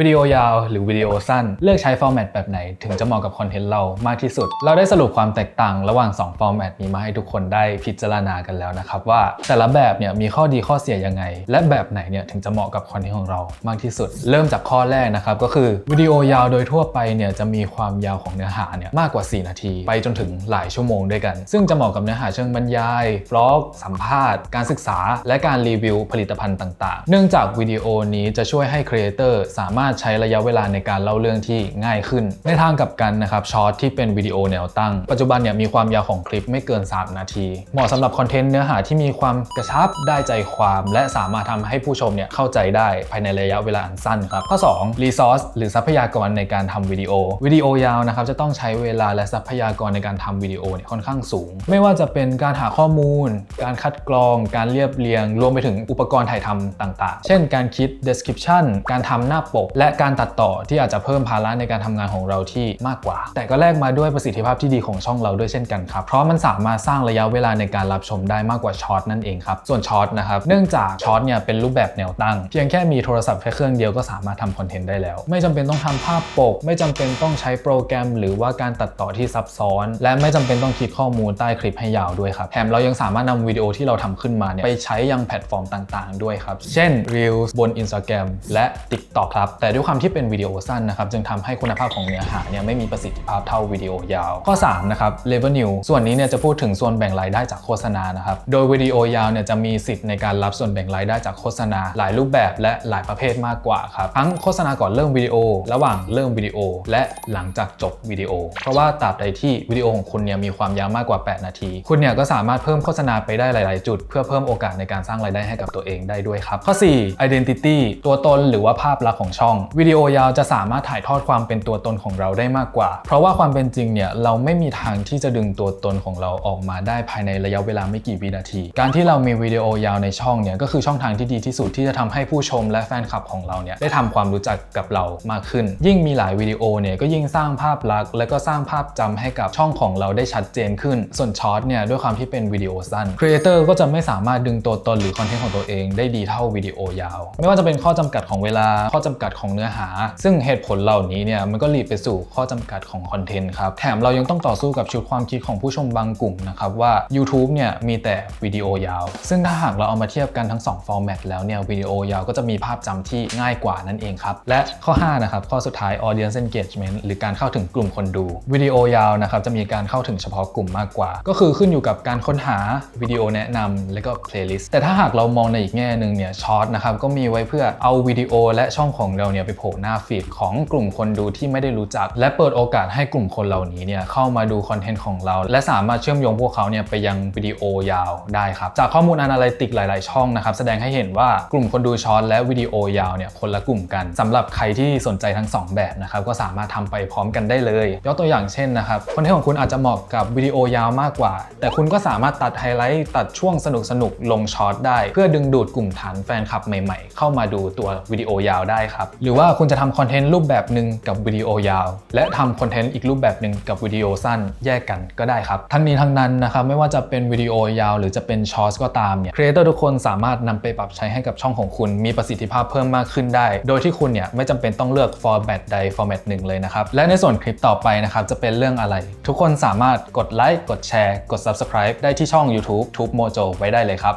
วิดีโอยาวหรือวิดีโอสั้น เลือกใช้ฟอร์แมตแบบไหน ถึงจะเหมาะกับคอนเทนต์เรามากที่สุด เราได้สรุปความแตกต่างระหว่าง 2 ฟอร์แมตนี้มาให้ทุกคนได้พิจารณากันแล้วนะครับ ว่าแต่ละแบบเนี่ยมีข้อดีข้อเสียยังไง และแบบไหนเนี่ยถึงจะเหมาะกับคอนเทนต์ของเรามากที่สุด เริ่มจากข้อแรกนะครับก็คือวิดีโอยาวโดยทั่วไปเนี่ยจะมีความยาวของเนื้อหาเนี่ยมากกว่า 4 นาที ไปจนถึงหลายชั่วโมงด้วยกัน ซึ่งจะเหมาะกับเนื้อหาเชิงบรรยายบล็อก สัมภาษณ์ การศึกษา และการรีวิวผลิตภัณฑ์ต่าง ๆ เนื่องจากวิดีโอนี้จะช่วยให้ครีเอเตอร์สามารถใช้ระยะเวลาในการเล่าเรื่องที่ง่ายขึ้น ในทางกลับกันนะครับช็อตที่เป็นวิดีโอแนวตั้ง ปัจจุบันเนี่ยมีความยาวของคลิปไม่เกิน 3 นาที เหมาะสำหรับคอนเทนต์เนื้อหาที่มีความกระชับได้ใจความ และสามารถทำให้ผู้ชมเนี่ยเข้าใจได้ภายในระยะเวลาอันสั้นครับข้อ2 resource หรือทรัพยากรในการทำวิดีโอวิดีโอยาวนะครับจะต้องใช้เวลาและทรัพยากรในการทำวิดีโอเนี่ยค่อนข้างสูง ไม่ว่าจะเป็นการหาข้อมูล การคัดกรอง การเรียบเรียง รวมไปถึงอุปกรณ์ถ่ายทำต่าง ๆ เช่น การคิด description การทำหน้าปกและการตัดต่อที่อาจจะเพิ่มภาระในการทำงานของเราที่มากกว่า แต่ก็แลกมาด้วยประสิทธิภาพที่ดีของช่องเราด้วยเช่นกันครับ เพราะมันสามารถสร้างระยะเวลาในการรับชมได้มากกว่าช็อตนั่นเองครับ ส่วนช็อตนะครับ เนื่องจากช็อตเนี่ยเป็นรูปแบบแนวตั้ง เพียงแค่มีโทรศัพท์แค่เครื่องเดียวก็สามารถทำคอนเทนต์ได้แล้ว ไม่จำเป็นต้องทำภาพปก ไม่จำเป็นต้องใช้โปรแกรม หรือว่าการตัดต่อที่ซับซ้อน และไม่จำเป็นต้องคิดข้อมูลใต้คลิปให้ยาวด้วยครับ แถมเรายังสามารถนำวิดีโอที่เราทำขึ้นมาเนี่ยไปใช้ยังแพลตฟอร์มต่าง ๆ ด้วยครับ เช่น Reels บน Instagram และ TikTok ครับแต่ด้วยความที่เป็นวิดีโอสั้นนะครับจึงทำให้คุณภาพของเนื้อหาเนี่ยไม่มีประสิทธิภาพเท่าวิดีโอยาว ข้อ3นะครับ Revenue ส่วนนี้เนี่ยจะพูดถึงส่วนแบ่งรายได้จากโฆษณานะครับโดยวิดีโอยาวเนี่ยจะมีสิทธิ์ในการรับส่วนแบ่งรายได้จากโฆษณา หลายรูปแบบและหลายประเภทมากกว่าครับทั้งโฆษณาก่อนเริ่มวิดีโอ ระหว่างเริ่มวิดีโอ และหลังจากจบวิดีโอ เพราะว่าตราบใดที่วิดีโอของคุณเนี่ยมีความยาวมากกว่า 8 นาที คุณเนี่ยก็สามารถเพิ่มโฆษณาไปได้หลาย ๆ จุด เพื่อเพิ่มโอกาสในการสร้างรายได้ให้กับตัวเองได้ด้วยครับข้อ 4 identity ตัวตนหรือว่าภาพลักษณ์ของช่อง วิดีโอยาวจะสามารถถ่ายทอดความเป็นตัวตนของเราได้มากกว่า เพราะว่าความเป็นจริงเนี่ยเราไม่มีทางที่จะดึงตัวตนของเราออกมาได้ภายในระยะเวลาไม่กี่วินาที การที่เรามีวิดีโอยาวในช่องเนี่ยก็คือช่องทางที่ดีที่สุดที่จะทำให้ผู้ชมและแฟนคลับของเราเนี่ยได้ทำความรู้จักกับเรามากขึ้น ยิ่งมีหลายวิดีโอเนี่ยก็ยิ่งสร้างภาพลักษณ์และก็สร้างภาพจำให้กับช่องของเราได้ชัดเจนขึ้น ส่วนช็อตเนี่ยด้วยความที่เป็นวิดีโอสั้นครีเอเตอร์ก็จะไม่สามารถดึงตัวตนหรือคอนเทนต์ของตัวเอง ได้ดีเท่าวิดีโอยาว ไม่ว่าจะเป็นข้อจำกัดของเวลาข้อจำกัดของเนื้อหา ซึ่งเหตุผลเหล่านี้เนี่ยมันก็หลีดไปสู่ข้อจำกัดของคอนเทนต์ครับแถมเรายังต้องต่อสู้กับชุดความคิดของผู้ชมบางกลุ่มนะครับว่า YouTube เนี่ยมีแต่วิดีโอยาว ซึ่งถ้าหากเราเอามาเทียบกันทั้ง2ฟอร์แมตแล้วเนี่ยวิดีโอยาวก็จะมีภาพจำที่ง่ายกว่านั่นเองครับและข้อ5นะครับข้อสุดท้าย audience engagement หรือการเข้าถึงกลุ่มคนดูวิดีโอยาวนะครับจะมีการเข้าถึงเฉพาะกลุ่มมากกว่า ก็คือขึ้นอยู่กับการค้นหาวิดีโอแนะนำและก็ playlist แต่ถ้าหากเรามองในอีกแง่หนึ่งเนี่ยช็อตนะครับก็มีไว้เพื่อเอาวิดีโอและช่องของเราเนี่ยไปโผล่หน้าฟีดของกลุ่มคนดูที่ไม่ได้รู้จัก และเปิดโอกาสให้กลุ่มคนเหล่านี้เนี่ยเข้ามาดูคอนเทนต์ของเรา และสามารถเชื่อมโยงพวกเขาเนี่ยไปยังวิดีโอยาวได้ครับ จากข้อมูล Analytics หลาย ๆ ช่องนะครับแสดงให้เห็นว่ากลุ่มคนดูช็อตและวิดีโอยาวเนี่ยคนละกลุ่มกันสำหรับใครที่สนใจทั้งสองแบบนะครับก็สามารถทำไปพร้อมกันได้เลย ยกตัวอย่างเช่นนะครับคอนเทนต์ของคุณอาจจะเหมาะกับวิดีโอยาวมากกว่า แต่คุณก็สามารถตัดไฮไลท์ตัดช่วงสนุกๆลงช็อตได้ เพื่อดึงดูดกลุ่มฐานแฟนคลับใหม่ ๆ เข้ามาดูตัววิดีโอยาวได้ครับหรือว่าคุณจะทำคอนเทนต์รูปแบบหนึ่งกับวิดีโอยาว และทำคอนเทนต์อีกรูปแบบหนึ่งกับวิดีโอสั้นแยกกันก็ได้ครับ ทั้งนี้ทั้งนั้นนะครับไม่ว่าจะเป็นวิดีโอยาว หรือจะเป็นช็อตก็ตามเนี่ยครีเอเตอร์ทุกคนสามารถนำไปปรับใช้ให้กับช่องของคุณมีประสิทธิภาพเพิ่มมากขึ้นได้ โดยที่คุณเนี่ยไม่จำเป็นต้องเลือกฟอร์แมตใดฟอร์แมตหนึ่งเลยนะครับ และในส่วนคลิปต่อไปนะครับจะเป็นเรื่องอะไร ทุกคนสามารถกดไลค์กดแชร์กด subscribe ได้ที่ช่อง YouTube Tube Mojo ไว้ได้เลยครับ